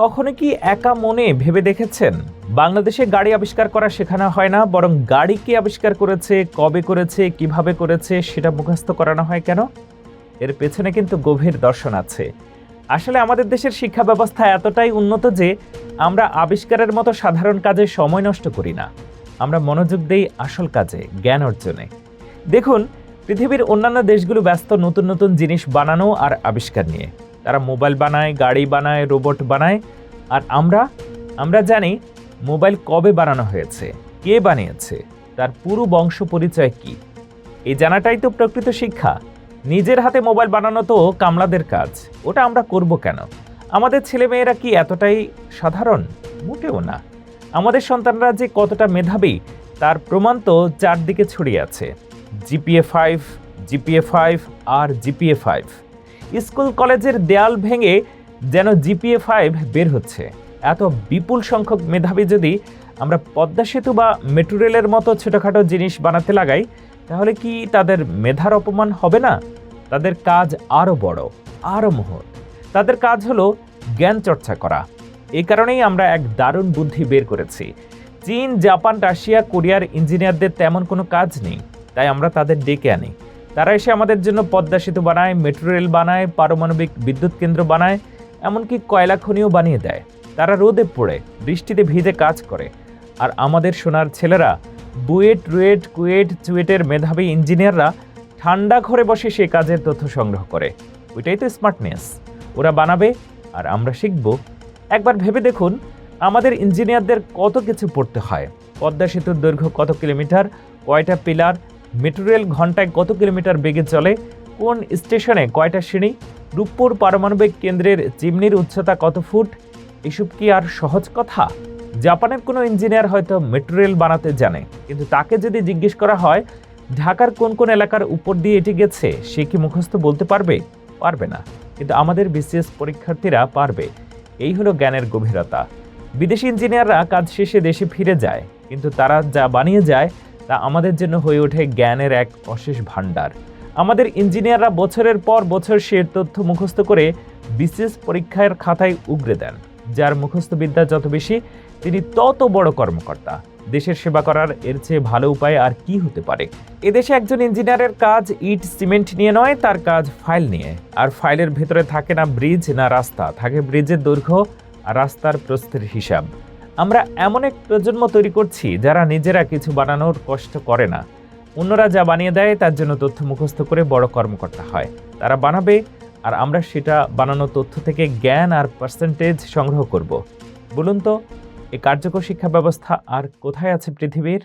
কখনো কি একা মনে ভেবে দেখেছেন? বাংলাদেশে গাড়ি আবিষ্কার করা শেখানো হয় না, বরং গাড়ি কে আবিষ্কার করেছে, কবে করেছে, কীভাবে করেছে, সেটা মুখস্থ করানো হয় কেন? এর পেছনে কিন্তু গভীর দর্শন আছে। আসলে আমাদের দেশের শিক্ষা ব্যবস্থা এতটাই উন্নত যে, আমরা আবিষ্কারের মতো সাধারণ কাজে সময় নষ্ট করি না। আমরা মনোযোগ দেই আসল কাজে, জ্ঞান অর্জনে। দেখুন, পৃথিবীর অন্যান্য দেশগুলো ব্যস্ত নতুন নতুন জিনিস বানানো আর আবিষ্কার নিয়ে। তারা মোবাইল বানায়, গাড়ি বানায়, রোবট বানায়। আর আমরা আমরা জানি মোবাইল কবে বানানো হয়েছে, কে বানিয়েছে, তার পুরো বংশ পরিচয় কী। এই জানাটাই তো প্রকৃত শিক্ষা। নিজের হাতে মোবাইল বানানো তো কামলাদের কাজ, ওটা আমরা করব কেন? আমাদের ছেলেমেয়েরা কি এতটাই সাধারণ? মোটেও না। আমাদের সন্তানরা যে কতটা মেধাবী, তার প্রমাণ তো চারদিকে ছড়িয়ে আছে। জিপিএ ফাইভ জিপিএ ফাইভ আর জিপিএ ফাইভ। স্কুল কলেজের দেয়াল ভেঙে যেন জিপিএ ফাইভ বের হচ্ছে। এত বিপুল সংখ্যক মেধাবী যদি আমরা পদ্মা সেতু বা মেট্রো রেলের মতো ছোটোখাটো জিনিস বানাতে লাগাই, তাহলে কি তাদের মেধার অপমান হবে না? তাদের কাজ আরও বড় আরও মহৎ তাদের কাজ হলো জ্ঞান চর্চা করা। এই কারণেই আমরা এক দারুণ বুদ্ধি বের করেছি। চীন, জাপান, রাশিয়া, কোরিয়ার ইঞ্জিনিয়ারদের তেমন কোনো কাজ নেই, তাই আমরা তাদের ডেকে আনি। তারা এসে আমাদের জন্য পদ্মা সেতু বানায়, মেট্রো রেল বানায়, পারমাণবিক বিদ্যুৎ কেন্দ্র বানায়, এমনকি কয়লা খনিও বানিয়ে দেয়। তারা রোদে পড়ে, বৃষ্টিতে ভিজে কাজ করে। আর আমাদের সোনার ছেলেরা, বুয়েট, রুয়েট, কুয়েট, চুয়েটের মেধাবী ইঞ্জিনিয়াররা ঠান্ডা ঘরে বসে সে কাজের তথ্য সংগ্রহ করে। ওইটাই তো স্মার্টনেস। ওরা বানাবে, আর আমরা শিখব। একবার ভেবে দেখুন, আমাদের ইঞ্জিনিয়ারদের কত কিছু পড়তে হয়। পদ্মা সেতুর দৈর্ঘ্য কত কিলোমিটার, কয়টা পিলার মেট্রো রেল ঘন্টায় কত কিলোমিটার বেগে চলে? কোন স্টেশনে কয়টা সিঁড়ি? রূপপুর পারমাণবিক কেন্দ্রের চিমনির উচ্চতা কত ফুট? এসব কি আর সহজ কথা? জাপানের কোনো ইঞ্জিনিয়ার হয়তো মেট্রো রেল বানাতে জানে, কিন্তু তাকে যদি জিজ্ঞেস করা হয়, ঢাকার কোন কোন এলাকার উপর দিয়ে এটি গেছে, সে কি মুখস্থ বলতে পারবে? পারবে না। কিন্তু আমাদের বিসিএস পরীক্ষার্থীরা পারবে। এই হলো জ্ঞানের গভীরতা। বিদেশি ইঞ্জিনিয়াররা কাজ শেষে দেশে ফিরে যায়, কিন্তু তারা যা বানিয়ে যায় তা আমাদের জন্য হয়ে ওঠে জ্ঞানের এক অশেষ ভাণ্ডার। আমাদের ইঞ্জিনিয়াররা বছরের পর বছর সে তথ্য মুখস্থ করে বিশেষ পরীক্ষার খাতায় উগরে দেন, যার মুখস্থ বিদ্যা যত বেশি, তিনি তত বড় কর্মকর্তা। দেশের সেবা করার এর চেয়ে ভালো উপায় আর কি হতে পারে? এদেশে একজন ইঞ্জিনিয়ারের কাজ ইট, সিমেন্ট নিয়ে নয়, তার কাজ ফাইল নিয়ে। আর ফাইলের ভেতরে থাকে না ব্রিজ, না রাস্তা। থাকে ব্রিজের দৈর্ঘ্য আর রাস্তার প্রস্থের হিসাব। আমরা এমন এক প্রজন্ম তৈরি করছি যারা নিজেরা কিছু বানানোর কষ্ট করে না। অন্যরা যা বানিয়ে দেয় তার জন্য তথ্য মুখস্থ করে বড় কর্মকর্তা হয়। তারা বানাবে আর আমরা সেটা বানানো তথ্য থেকে জ্ঞান আর পার্সেন্টেজ সংগ্রহ করব। বলুন তো এই কার্যকর শিক্ষা ব্যবস্থা আর কোথায় আছে পৃথিবীর?